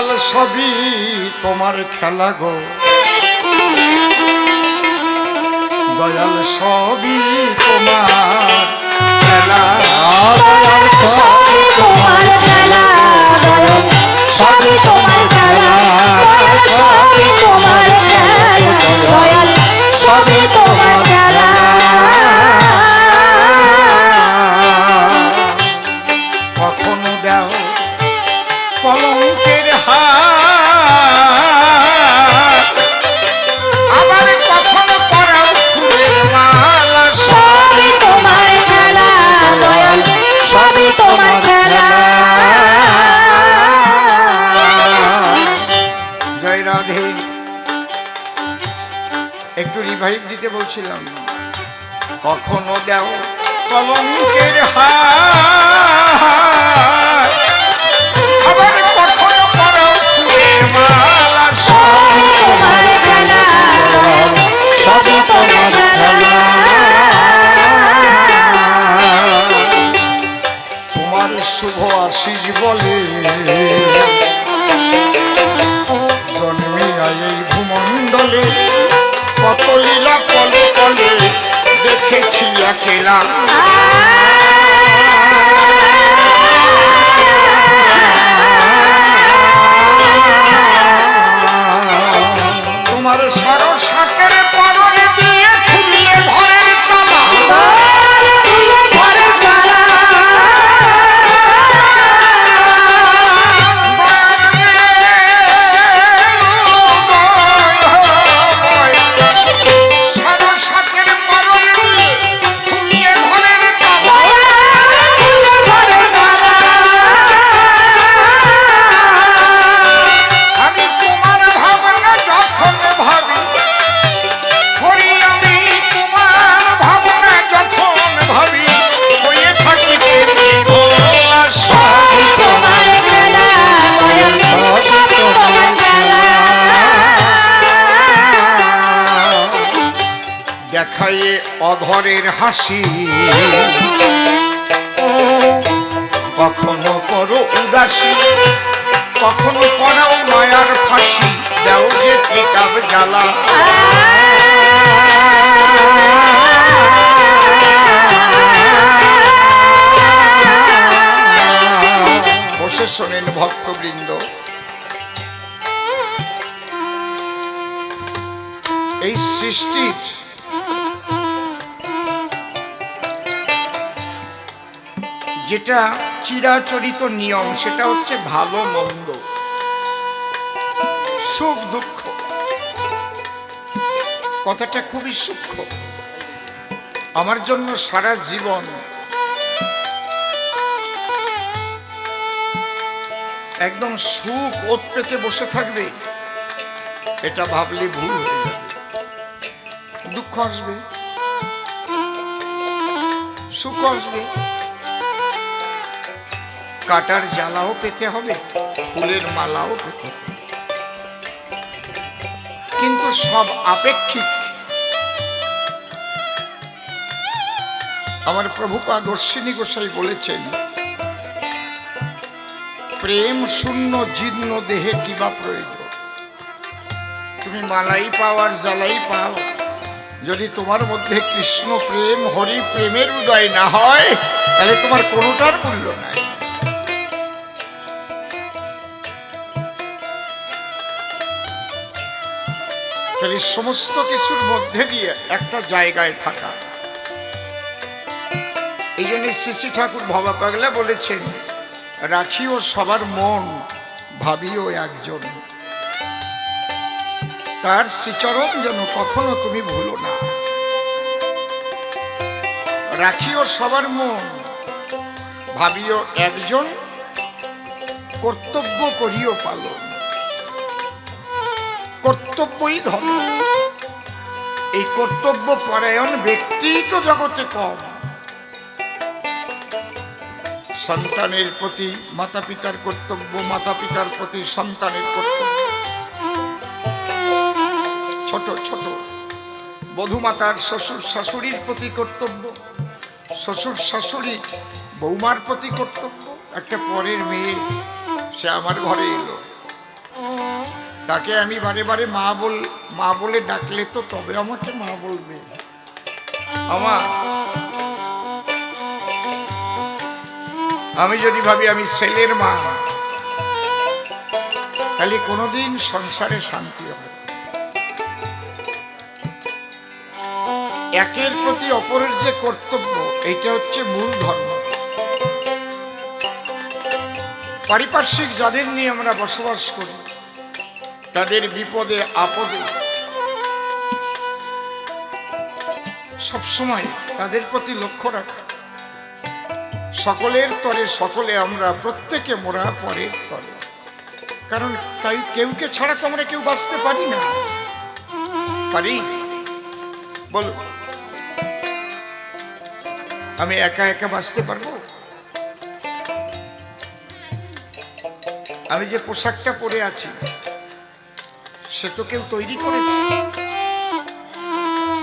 সবই তোমার খেলা গো। দয়াল সবই তোমার খেলা। দয়াল তোমার খেলা দয়াল সবই তোমার একটু রিভাইভ দিতে বলছিলাম। কখনো দাও কলঙ্কের হাত তোমার শুভ আশিস বলে জন্মিয়া এই ভূমণ্ডলে কত লীলা কলে কলে দেখেছি একেলা দেখায় অধরের হাসি। কখনো করো উদাসী, কখনো পড়াও মায়ার ফাঁসি। দাও যে ত্রিকাব জ্বালা। বসে শোনেন ভক্তবৃন্দ। এই সৃষ্টির যেটা চিরাচরিত নিয়ম, সেটা হচ্ছে ভালো মন্দ। সুখ, দুঃখ। কথাটা খুবই সূক্ষ্ম। আমার জন্য সারা জীবন একদম সুখ ওত পেতে বসে থাকবে, এটা ভাবলে ভুল হয়ে যাবে। দুঃখ আসবে, সুখ আসবে। কাটার জ্বালাও পেতে হবে, ফুলের মালাও পেতে হবে। কিন্তু সব আপেক্ষিক। আমার প্রভুপাদ অশ্বিনী গোসাই বলেছেন, প্রেম শূন্য, জীর্ণ দেহে কিবা প্রয়োজন? তুমি মালাই পাও আর জ্বালাই পাও। যদি তোমার মধ্যে কৃষ্ণ প্রেম, হরি প্রেমের উদয় না হয়, তাহলে তোমার কোনোটার মূল্য নাই। তাহলে সমস্ত কিছুর মধ্যে দিয়ে একটা জায়গায় থাকা। এই জন্য শ্রী ঠাকুর ভবা পাগলা বলেছেন, রাখিও সবার মন, ভাবিও একজন। তার শ্রীচরণ যেন কখনো তুমি ভুলো না। রাখিও সবার মন, ভাবিও একজন, কর্তব্য করিও পালন। কর্তব্যই ধর্ম। এই কর্তব্য পরায়ণ ব্যক্তি তো জগতে কম। সন্তানের প্রতি মাতা পিতার কর্তব্য মাতা পিতার প্রতি সন্তানের কর্তব্য। ছোট ছোট। বধূমাতার শ্বশুর শাশুড়ির প্রতি কর্তব্য, শ্বশুর শাশুড়ি বৌমার প্রতি কর্তব্য। একটা পরের মেয়ে, সে আমার ঘরে এলো। তাকে আমি বারে বারে মা বল, মা বলে ডাকলে তো তবে আমাকে মা বলবে। আমার আমি যদি ভাবি আমি ছেলের মা, তাহলে কোনোদিন সংসারে শান্তি হবে একের প্রতি অপরের যে কর্তব্য, এইটা হচ্ছে মূল ধর্ম। পারিপার্শ্বিক যাদের নিয়ে আমরা বসবাস করি তাদের বিপদে, আপদে। সবসময় তাদের প্রতি লক্ষ্য রাখা। সকলের তরে সকলে আমরা, প্রত্যেকে মোরা পরের তরে। কারণ তাই কেউকে ছাড়া তো আমরা কেউ বাঁচতে পারি না। পারি? বলো। আমি একা একা বাঁচতে পারব? আমি যে পোশাকটা পরে আছি সে তো কেউ তৈরি করেছে।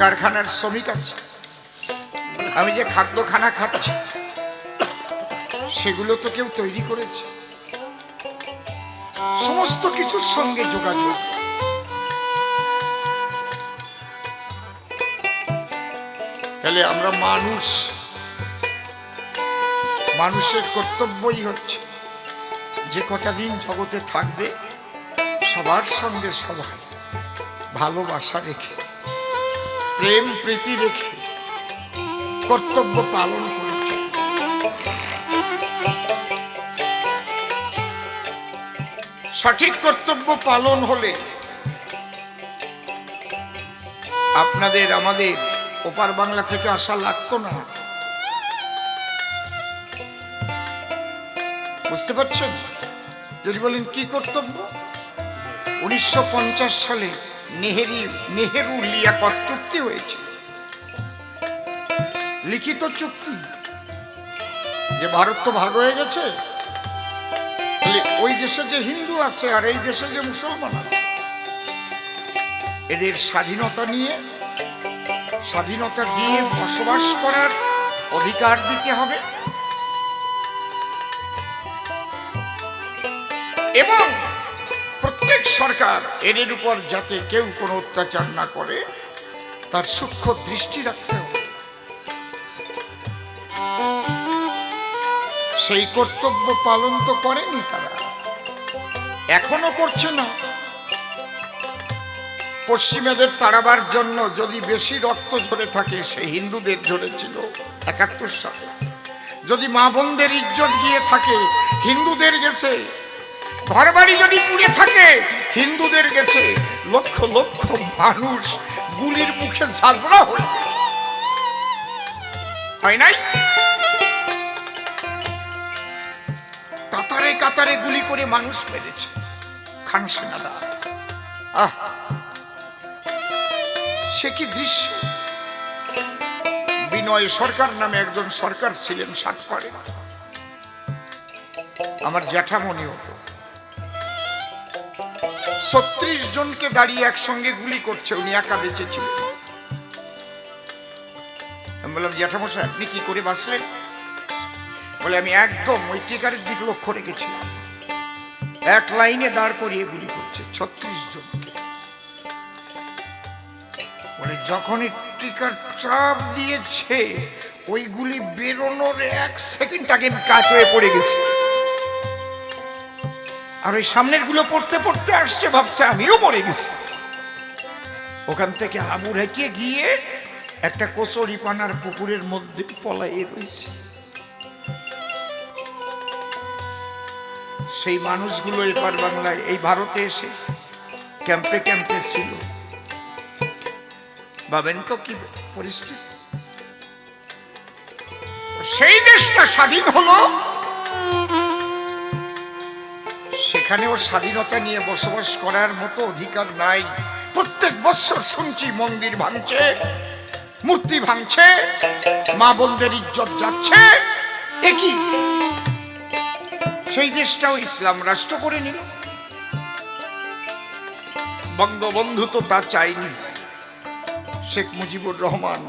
কারখানার শ্রমিক আছে। আমি যে খাদ্য খানা খাচ্ছি, সেগুলো তো কেউ তৈরি করেছে। সমস্ত কিছুর সঙ্গে যোগাযোগ। তাহলে আমরা মানুষ, মানুষের কর্তব্যই হচ্ছে যে কটা দিন জগতে থাকবে সবার সঙ্গে সবাই ভালোবাসা রেখে, প্রেম, প্রীতি রেখে কর্তব্য পালন করেছে। সঠিক কর্তব্য পালন হলে আপনাদের, আমাদের ওপার বাংলা থেকে আসা লাগতো না। বুঝতে পারছেন? যদি বলেন, কি কর্তব্য? উনিশশো পঞ্চাশ সালে নেহেরি, নেহেরু লিয়াকত চুক্তি হয়েছে। লিখিত চুক্তি যে ভারত তো ভাগ হয়ে গেছে ওই দেশে যে হিন্দু আছে আর এই দেশে যে মুসলমান আছে, এদের স্বাধীনতা নিয়ে, স্বাধীনতা দিয়ে বসবাস করার অধিকার দিতে হবে। এবং প্রত্যেক সরকার এদের উপর যাতে কেউ কোনো অত্যাচার না করে, তার সূক্ষ্ম দৃষ্টি রাখতে হবে। সেই কর্তব্য পালন তো করেনি তারা। এখনও করছে না। পশ্চিমেদের তাড়াবার জন্য যদি বেশি রক্ত ঝরে থাকে সে হিন্দুদের ঝরেছিল একাত্তর সালে। যদি মা বোনদের ইজ্জত গিয়ে থাকে, হিন্দুদের গেছে ঘরবাড়ি যদি পুড়ে থাকে, হিন্দুদের গেছে লক্ষ লক্ষ মানুষ গুলির মুখে ঝাঁঝরা হয়ে গেছে। হয় নাই? কাতারে কাতারে গুলি করে মানুষ মেরেছে। খান সেনাদা আহ! সে কি দৃশ্য? বিনয় সরকার নামে একজন সরকার ছিলেন সাতপাড়ে আমার জ্যাঠামণি হতো ছত্রিশ জনকে দাঁড়িয়ে একসঙ্গে গুলি করছে, উনি একা বেঁচে ছিলেন আমি বললাম, জ্যাঠামশাই, আপনি কি করে বাঁচলেন? বলে, আমি একদম ওই টিকারের দিক লক্ষ্য রেখেছিলাম। এক লাইনে দাঁড় করিয়ে গুলি করছে ছত্রিশ জনকে। বলে যখনই টিকার চাপ দিয়েছে ওই গুলি বেরোনোর এক সেকেন্ড আগে আমি কাজ হয়ে পড়ে গেছি। আর ওই সামনেরগুলো পড়তে পড়তে আসছে, ভাবছে আমিও মরে গেছি। ওখান থেকে হাবুর হেঁটিয়ে গিয়ে একটা কচুরি পানার পুকুরের মধ্যে পলাইয়ে রয়েছে। সেই মানুষগুলো এপার বাংলায়, এই ভারতে এসে ক্যাম্পে ক্যাম্পে ছিল। ভাবেন তো কি পরিস্থিতি? সেই দেশটা স্বাধীন হলো সেখানেও স্বাধীনতা নিয়ে বসবাস করার মতো অধিকার নাই। প্রত্যেক বছর শুনছি মন্দির ভাঙছে, মূর্তি ভাঙছে, মা বোনদের ইজ্জত যাচ্ছে। একই সেই দেশটাও ইসলাম রাষ্ট্র করে নিল। বঙ্গবন্ধু তো তা চাইনি শেখ মুজিবুর রহমান,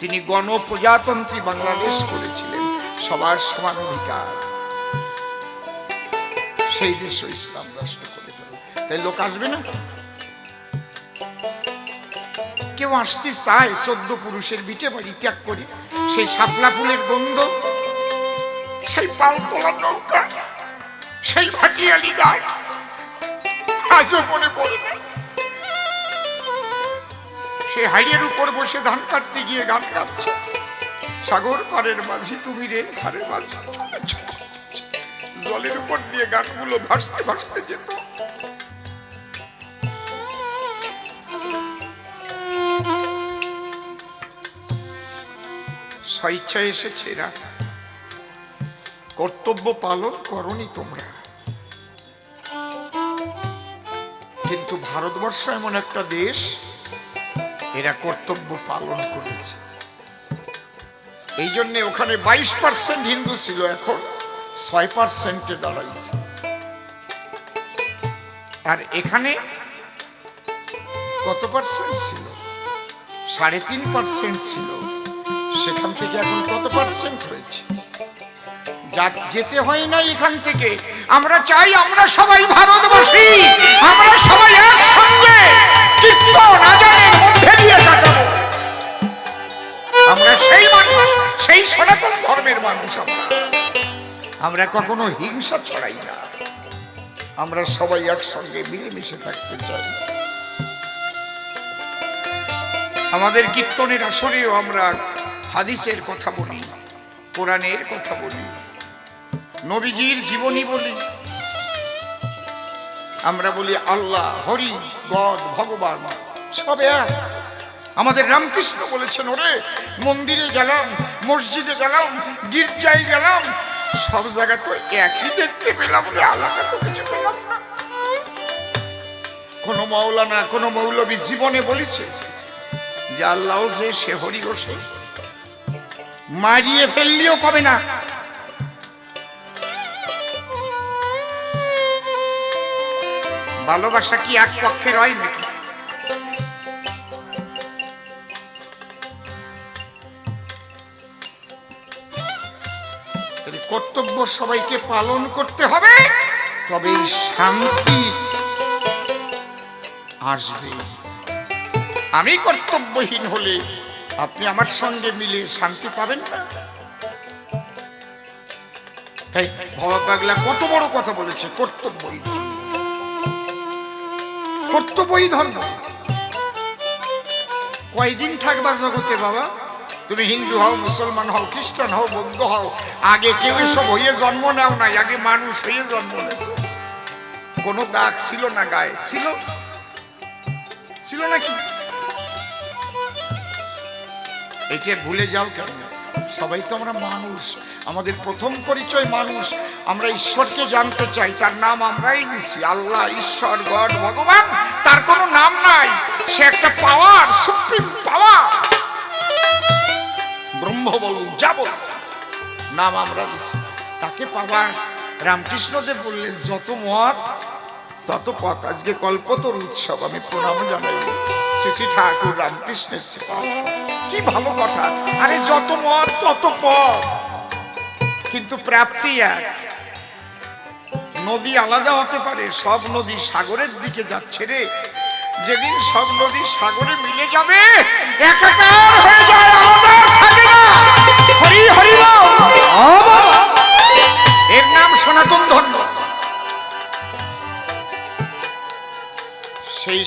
তিনি গণপ্রজাতন্ত্রী বাংলাদেশ করেছিলেন। সবার সমান অধিকার। সেই দেশ ইসলাম রাষ্ট্র করে দিল তাই লোক আসবে না? কেউ আসতে চায়, চোদ্দ পুরুষের বিটে বাড়ি ত্যাগ করে। সেই শাপলা ফুলের গন্ধ, সেই পাল তোলা নৌকা, সেই ভাটিয়ালি গাছ, আজও মনে পড়ে না। সে হাইয়ের উপর বসে ধান কাটতে গিয়ে গান গাচ্ছে। সাগর পাড়ের মাঝি, তুমি রে ধারে মাঝি জলের উপর দিয়ে গানগুলো ভাসতে ভাসতে যেত। স্বেচ্ছায় এসেছে কর্তব্য পালন করনি তোমরা। কিন্তু ভারতবর্ষ এমন একটা দেশ, এরা কর্তব্য পালন করেছে। এই জন্যে ওখানে বাইশ পার্সেন্ট হিন্দু ছিল এখন। ছয় পার্সেন্টে দাঁড়াইছে। আর এখানে কত পার্সেন্ট ছিল? সাড়ে তিন পার্সেন্ট ছিল। সেখান থেকে এখন কত পার্সেন্ট হয়েছে? যা যেতে হয় না এখান থেকে। আমরা চাই আমরা সবাই ভারতবাসী, আমরা সবাই একসঙ্গে মধ্যে দিয়ে কাটাবো। আমরা সেই মানুষ, সেই সনাতন ধর্মের মানুষ আমরা। আমরা কখনো হিংসা ছড়াই না। আমরা সবাই একসঙ্গে মিলেমিশে থাকতে চাই। আমাদের কীর্তনের আসরেও আমরা হাদিসের কথা বলি, কোরআনের কথা বলি, নবীজির জীবনী বলি। আমরা বলি, আল্লাহ, হরি, গড, ভগবান, সব এক। আমাদের রামকৃষ্ণ বলেছেন, ওরে, মন্দিরে গেলাম, মসজিদে গেলাম, গির্জায় গেলাম সব জায়গা তো একই দেখতে পেলাম রে আলাদা তো কিছু পেলাম না। কোনো মৌলানা কোনো মৌলবী জীবনে বলেছে যে আল্লাহ যে সে হরি সে। মারিয়ে ফেললেও কবে না। ভালোবাসা কি এক পক্ষের হয় নাকি? কর্তব্য সবাইকে পালন করতে হবে, তবে শান্তি আসবে। আমি কর্তব্যহীন হলে আপনি আমার সঙ্গে মিলে শান্তি পাবেন না। তাই ভবা পাগলা কত বড় কথা বলেছে কর্তব্যই কর্তব্যই ধর্ম কয়দিন থাকবা জগতে বাবা? তুমি হিন্দু হও, মুসলমান হও, খ্রিস্টান হও, বৌদ্ধ হও, আগে কেউ এসব হয়ে জন্ম নেও নাই, আগে মানুষ হয়ে জন্ম নেছে। কোনো দাগ ছিল না গায়ে? ছিল? ছিল নাকি? এটা ভুলে যাও কেন? সবাই তো আমরা মানুষ, আমাদের প্রথম পরিচয় মানুষ, আমরা ঈশ্বরকে জানতে চাই, তার নাম আমরাই দিছি আল্লাহ, ঈশ্বর, গড, ভগবান, তার কোনো নাম নাই, সে একটা পাওয়ার সুপ্রিম বলুন যা বলুন নাম আমরা দিছি। তাকে পাওয়ার রামকৃষ্ণদেব বললেন, যত মত, তত পথ। আজকে কল্পতর উৎসব, আমি প্রণাম জানাই। শ্রী ঠাকুর রামকৃষ্ণের কি ভালো কথা। আরে, যত মত, তত পথ। কিন্তু প্রাপ্তি এক। নদী আলাদা হতে পারে, সব নদী সাগরের দিকে যাচ্ছে রে। যেদিন সব নদী সাগরে মিলে যাবে, একাকার হয়ে যায় আলাদা থাকে না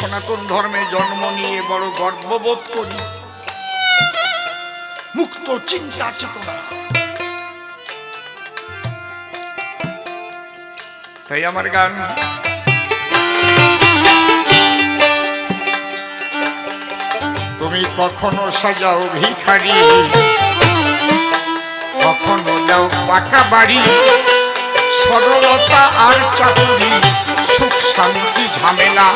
সনাতন ধর্মে জন্ম নিয়ে বড় গর্ববোধ করি। মুক্ত চিন্তা চেতনা। তাই আমার গান। তুমি কখনো সাজাও ভিখারি, কখনো দাও পাকা বাড়ি। সরলতা আর চাকরি সুখ শান্তি ঝামেলা।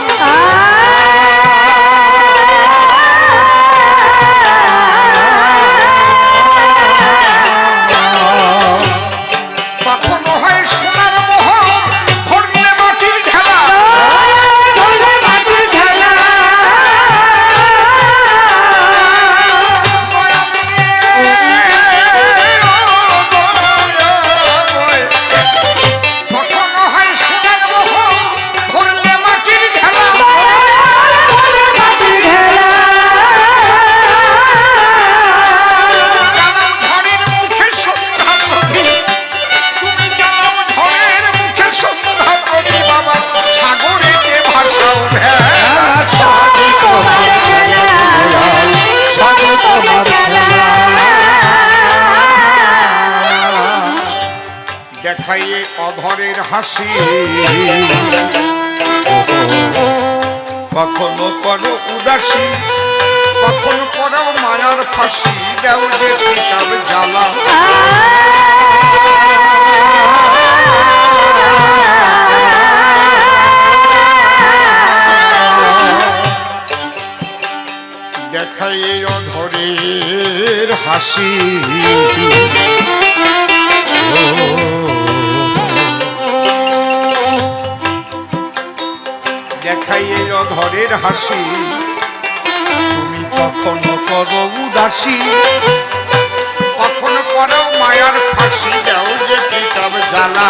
হাসি। কখনো করো উদাসী, কখনো করো মায়ার ফাঁসি, দেও যে কিতাব জ্বালা। দেখাইয়ে অধরের হাসি। অধরের হাসি। তুমি কখনো করো উদাসী? কখনো করো মায়ার ফাঁসি? দাও যে কিতাব জ্বালা।